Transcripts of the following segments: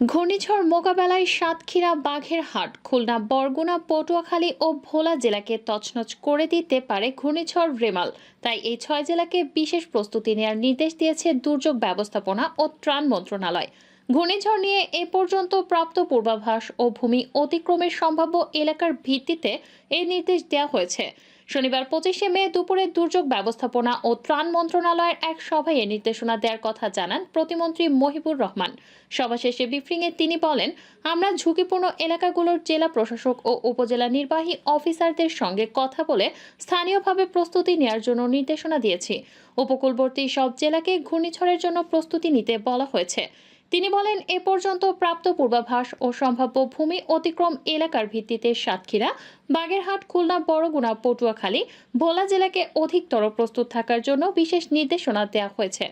ঘূর্ণিঝড় মোকাবেলায় সাতক্ষীরা বাঘের হাট খুলনা, বরগুনা, পটুয়াখালী ও ভোলা জেলাকে তছনছ করে দিতে পারে ঘূর্ণিঝড় রেমাল। তাই এই ছয় জেলাকে বিশেষ প্রস্তুতি নেওয়ার নির্দেশ দিয়েছে দুর্যোগ ব্যবস্থাপনা ও ত্রাণ মন্ত্রণালয়। ঘূর্ণিঝড় নিয়ে এ পর্যন্ত প্রাপ্ত পূর্বাভাস ও ভূমি অতিক্রমের সম্ভাব্য এলাকার ভিত্তিতে এই নির্দেশ দেওয়া হয়েছে। শনিবার পঁচিশে মে দুপুরে দুর্যোগ ব্যবস্থাপনা ও ত্রাণ মন্ত্রণালয়ের এক সভায় এ নির্দেশনা দেওয়ার কথা জানান প্রতিমন্ত্রী মহিবুর রহমান। সভা শেষে ব্রিফিংয়ে তিনি বলেন, আমরা ঝুঁকিপূর্ণ এলাকাগুলোর জেলা প্রশাসক ও উপজেলা নির্বাহী অফিসারদের সঙ্গে কথা বলে স্থানীয়ভাবে প্রস্তুতি নেওয়ার জন্য নির্দেশনা দিয়েছি। উপকূলবর্তী সব জেলাকে ঘূর্ণিঝড়ের জন্য প্রস্তুতি নিতে বলা হয়েছে। তিনি বলেন, এ পর্যন্ত প্রাপ্ত পূর্বাভাস ও সম্ভাব্য ভূমি অতিক্রম এলাকার ভিত্তিতে সাতক্ষীরা, বাগেরহাট, খুলনা, বড়গুনা, পটুয়াখালী, ভোলা জেলাকে অধিকতর প্রস্তুত থাকার জন্য বিশেষ নির্দেশনা দেওয়া হয়েছে।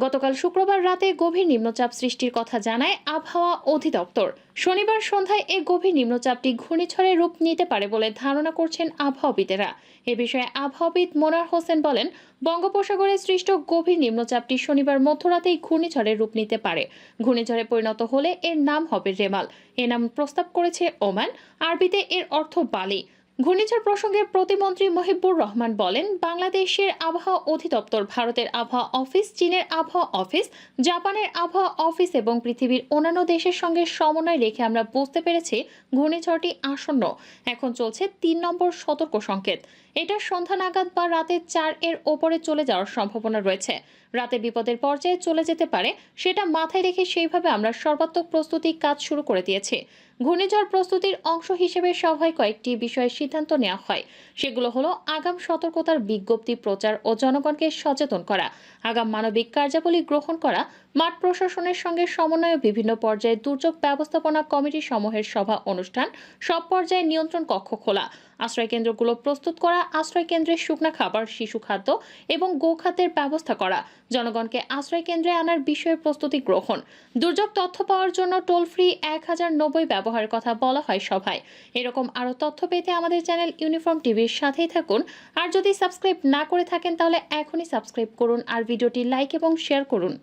গতকাল শুক্রবার রাতে গভীর নিম্নচাপ সৃষ্টির কথা জানায় আবহাওয়া অধিদপ্তর। শনিবার সন্ধ্যায় এ গভীর নিম্নচাপটি ঘূর্ণিঝড়ের রূপ নিতে পারে বলে ধারণা করছেন আবহাওয়াবিদেরা। এ বিষয়ে আবহাওয়াবিদ মোনার হোসেন বলেন, বঙ্গোপসাগরে সৃষ্ট গভীর নিম্নচাপটি শনিবার মধ্যরাতেই ঘূর্ণিঝড়ের রূপ নিতে পারে। ঘূর্ণিঝড়ে পরিণত হলে এর নাম হবে রেমাল। এ নাম প্রস্তাব করেছে ওমান। আরবিতে এর অর্থ বালি। ঘূর্ণিঝড় প্রসঙ্গে প্রতিমন্ত্রী মহিবুর রহমান বলেন, বাংলাদেশের আবহাওয়া অধিদপ্তর, ভারতের আবহাওয়া অফিস, চীনের আবহাওয়া অফিস, জাপানের আবহাওয়া অফিস এবং পৃথিবীর অন্যান্য দেশের সঙ্গে সমন্বয় রেখে আমরা বুঝতে পেরেছি ঘূর্ণিঝড়টি আসন্ন। এখন চলছে তিন নম্বর সতর্ক সংকেত। এটা সন্ধ্যা নাগাদ বা রাতে চার এর ওপরে চলে যাওয়ার সম্ভাবনা রয়েছে। রাতে বিপদের পর্যায়ে চলে যেতে পারে, সেটা মাথায় রেখে সেইভাবে আমরা সর্বাত্মক প্রস্তুতি কাজ শুরু করে দিয়েছি। ঘূর্ণিঝড় প্রস্তুতির অংশ হিসেবে সভায় কয়েকটি বিষয়ে সিদ্ধান্ত নেওয়া হয়। সেগুলো হলো আগাম সতর্কতার বিজ্ঞপ্তি প্রচার ও জনগণকে সচেতন করা, আগাম মানবিক কার্যাবলী গ্রহণ করা, মাঠ প্রশাসনের সঙ্গে সমন্বয়ে বিভিন্ন পর্যায়ে দুর্যোগ ব্যবস্থাপনা কমিটি সমূহের সভা অনুষ্ঠান, সব পর্যায়ে নিয়ন্ত্রণ কক্ষ খোলা আশ্রয়কেন্দ্রগুলো প্রস্তুত করা আশ্রয়কেন্দ্রে শুকনা খাবার, শিশু খাদ্য এবং গোখাদ্যের ব্যবস্থা করা, জনগণকে আশ্রয়কেন্দ্রে আনার বিষয়ে প্রস্তুতি গ্রহণ, দুর্যোগ তথ্য পাওয়ার জন্য টোল ফ্রি এক হাজার নব্বই ব্যবহারের কথা বলা হয় সভায়। এরকম আরও তথ্য পেতে আমাদের চ্যানেল ইউনিফর্ম টিভির সাথেই থাকুন। আর যদি সাবস্ক্রাইব না করে থাকেন, তাহলে এখনই সাবস্ক্রাইব করুন আর ভিডিওটি লাইক এবং শেয়ার করুন।